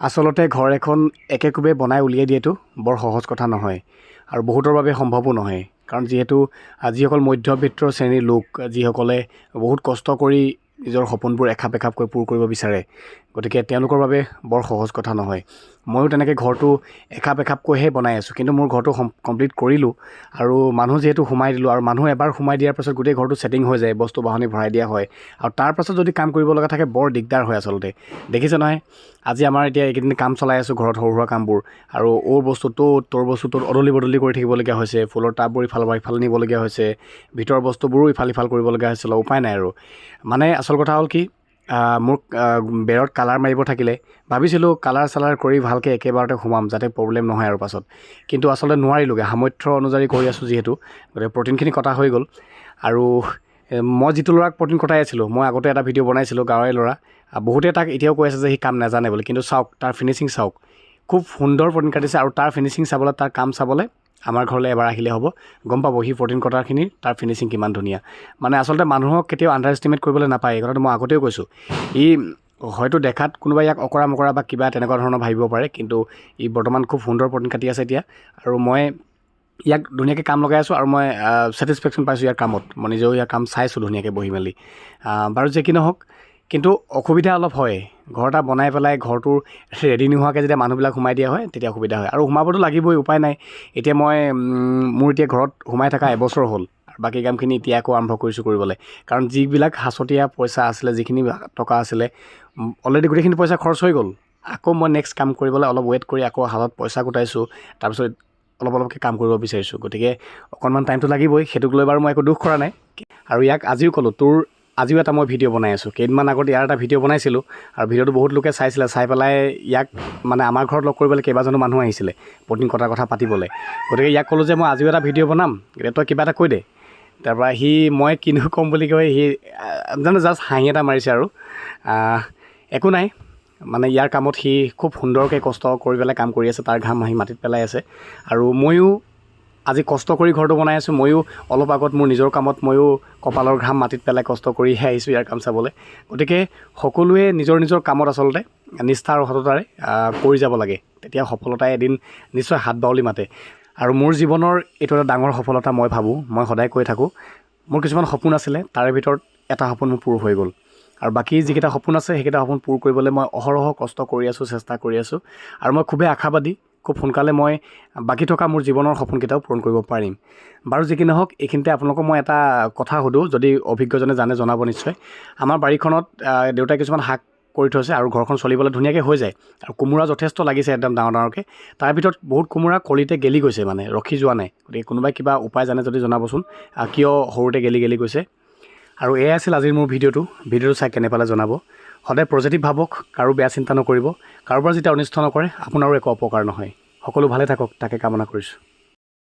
আচলতে ঘৰ এখন একেকোবে বনাই উলিয়াই দিয়াটো বৰ সহজ কথা নহয় আৰু বহুতৰ বাবে সম্ভৱো নহয়। কাৰণ যিহেতু যিসকল মধ্যবিত্ত শ্ৰেণীৰ লোক যিসকলে বহুত কষ্ট কৰি নিজৰ সপোনবোৰ এখাপ এখাপকৈ পূৰ কৰিব বিচাৰে। গতিকে তেওঁলোকৰ বাবে বৰ সহজ কথা নহয়। ময়ো তেনেকৈ ঘৰটো এখাপ এখাপকৈহে বনাই আছোঁ কিন্তু মোৰ ঘৰটো কমপ্লিট কৰিলোঁ আৰু মানুহ যিহেতু সোমাই দিলোঁ আৰু মানুহ এবাৰ সোমাই দিয়াৰ পাছত গোটেই ঘৰটো ছেটিং হৈ যায় বস্তু বাহনি ভৰাই দিয়া হয়। আৰু তাৰ পাছত যদি কাম কৰিব লগা থাকে বৰ দিগদাৰ হয় আচলতে। দেখিছে নহয় আজি আমাৰ এতিয়া এইকেইদিন কাম চলাই আছোঁ ঘৰত সৰু সুৰা কামবোৰ আৰু অ'ৰ বস্তু ত'ত তোৰ বস্তু ত'ত অদলি বদলি কৰি থাকিবলগীয়া হৈছে ফুলৰ টাববোৰ ইফালৰ পৰা ইফালে নিবলগীয়া হৈছে ভিতৰৰ বস্তুবোৰো ইফাল সিফাল কৰিবলগীয়া হৈছিল উপায় নাই আৰু। মানে আচল কথা হ'ল কি মোৰ বেৰত কালাৰ মাৰিব থাকিলে ভাবিছিলোঁ কালাৰ চালাৰ কৰি ভালকৈ একেবাৰতে সোমাম যাতে প্ৰব্লেম নহয় আৰু পাছত। কিন্তু আচলতে নোৱাৰিলোঁগৈ, সামৰ্থ্য অনুযায়ী কৰি আছোঁ যিহেতু, গতিকে প্ৰটিনখিনি কটা হৈ গ'ল। আৰু মই যিটো ল'ৰাক প্ৰটিন কটাই আছিলোঁ, মই আগতে এটা ভিডিঅ' বনাইছিলোঁ গাঁৱৰে ল'ৰা বহুতে তাক এতিয়াও কৈ আছে যে সি কাম নাজানে বুলি, কিন্তু চাওক, তাৰ ফিনিচিং চাওক। খুব সুন্দৰ প্ৰটিন কাটিছে আৰু তাৰ ফিনিচিং চাবলৈ, তাৰ কাম চাবলৈ আমাৰ ঘৰলৈ এবাৰ আহিলে হ'ব। গম পাব সি প্ৰটিন কটাৰখিনি তাৰ ফিনিচিং কিমান ধুনীয়া। মানে আচলতে মানুহক কেতিয়াও আণ্ডাৰ এষ্টিমেট কৰিবলৈ নাপায় এই কথাটো মই আগতেও কৈছোঁ। ই হয়তো দেখাত কোনোবাই ইয়াক অকৰা মকৰা বা কিবা তেনেকুৱা ধৰণৰ ভাবিব পাৰে কিন্তু ই বৰ্তমান খুব সুন্দৰ প্ৰটিন কাটি আছে এতিয়া। আৰু মই ইয়াক ধুনীয়াকৈ কাম লগাই আছোঁ আৰু মই ছেটিছফেকশ্যন পাইছোঁ ইয়াৰ কামত। মই নিজেও ইয়াৰ কাম চাইছোঁ ধুনীয়াকৈ বহি মেলি। বাৰু যে কি নহওক কিন্তু অসুবিধা অলপ হয় ঘৰ এটা বনাই পেলাই ঘৰটোৰ ৰেডি নোহোৱাকৈ যেতিয়া মানুহবিলাক সোমাই দিয়া হয় তেতিয়া অসুবিধা হয়। আৰু সোমাবতো লাগিবই উপায় নাই। এতিয়া মই মোৰ এতিয়া ঘৰত সোমাই থকা এবছৰ হ'ল। বাকী কামখিনি এতিয়া আকৌ আৰম্ভ কৰিছোঁ কৰিবলৈ। কাৰণ যিবিলাক সাঁচতীয়া পইচা আছিলে যিখিনি টকা আছিলে অলৰেডি গোটেইখিনি পইচা খৰচ হৈ গ'ল। আকৌ মই নেক্সট কাম কৰিবলৈ অলপ ৱেইট কৰি আকৌ হাতত পইচা গোটাইছোঁ। তাৰপিছত অলপ অলপকৈ কাম কৰিব বিচাৰিছোঁ। গতিকে অকণমান টাইমটো লাগিবই। সেইটোক লৈ বাৰু মই একো দুখ কৰা নাই। আৰু ইয়াক আজিও ক'লোঁ তোৰ আজিও এটা মই ভিডিঅ' বনাই আছোঁ। কেইদিনমান আগত ইয়াৰ এটা ভিডিঅ' বনাইছিলোঁ আৰু ভিডিঅ'টো বহুত লোকে চাইছিলে, চাই পেলাই ইয়াক মানে আমাৰ ঘৰত লগ কৰিবলৈ কেইবাজনো মানুহ আহিছিলে প্ৰটিন কটাৰ কথা পাতিবলৈ। গতিকে ইয়াক ক'লোঁ যে মই আজিও এটা ভিডিঅ' বনাম, গতিকে তই কিবা এটা কৈ দে। তাৰপৰা সি, মই কিনো ক'ম বুলি কৈ সি জানো, জাষ্ট হাঁহি এটা মাৰিছে আৰু। একো নাই মানে ইয়াৰ কামত সি খুব সুন্দৰকৈ কষ্ট কৰি পেলাই কাম কৰি আছে, তাৰ ঘাম আহি মাটিত পেলাই আছে। আৰু ময়ো আজি কষ্ট কৰি ঘৰটো বনাই আছোঁ। ময়ো অলপ আগত মোৰ নিজৰ কামত ময়ো কপালৰ ঘাম মাটিত পেলাই কষ্ট কৰিহে আহিছোঁ ইয়াৰ কাম চাবলৈ। গতিকে সকলোৱে নিজৰ নিজৰ কামত আচলতে নিষ্ঠা আৰু সততাৰে কৰি যাব লাগে। তেতিয়া সফলতাই এদিন নিশ্চয় হাত বাউলি মাতে। আৰু মোৰ জীৱনৰ এইটো এটা ডাঙৰ সফলতা মই ভাবোঁ মই সদায় কৈ থাকোঁ। মোৰ কিছুমান সপোন আছিলে তাৰে ভিতৰত এটা সপোন মোৰ পূৰ হৈ গ'ল। আৰু বাকী যিকেইটা সপোন আছে সেইকেইটা সপোন পূৰ কৰিবলৈ মই অহৰহ কষ্ট কৰি আছোঁ চেষ্টা কৰি আছোঁ। আৰু মই খুবেই আশাবাদী খুব সোনকালে মই বাকী থকা মোৰ জীৱনৰ সপোনকেইটাও পূৰণ কৰিব পাৰিম। বাৰু যি কি নহওক এইখিনিতে আপোনালোকক মই এটা কথা সুধোঁ যদি অভিজ্ঞজনে জানে জনাব নিশ্চয়। আমাৰ বাৰীখনত দেউতাই কিছুমান শাক কৰি থৈছে আৰু ঘৰখন চলিবলৈ ধুনীয়াকৈ হৈ যায়। আৰু কোমোৰা যথেষ্ট লাগিছে একদম ডাঙৰ ডাঙৰকৈ। তাৰ ভিতৰত বহুত কোমোৰা কলিতে গেলি গৈছে মানে ৰখি যোৱা নাই। গতিকে কোনোবাই কিবা উপায় জানে যদি জনাবচোন কিয় সৰুতে গেলি গেলি গৈছে। আৰু এয়াই আছিল আজিৰ মোৰ ভিডিঅ'টো। ভিডিঅ'টো চাই কেনে পালে জনাব। সদায় পজিটিভ ভাবক, কাৰো বেয়া চিন্তা নকৰিব। কাৰোবাৰ যেতিয়া অনিষ্ট নকৰে, আপোনাৰো একো অপকাৰ নহয়। সকলো ভালে থাকক, তাকে কামনা কৰিছোঁ।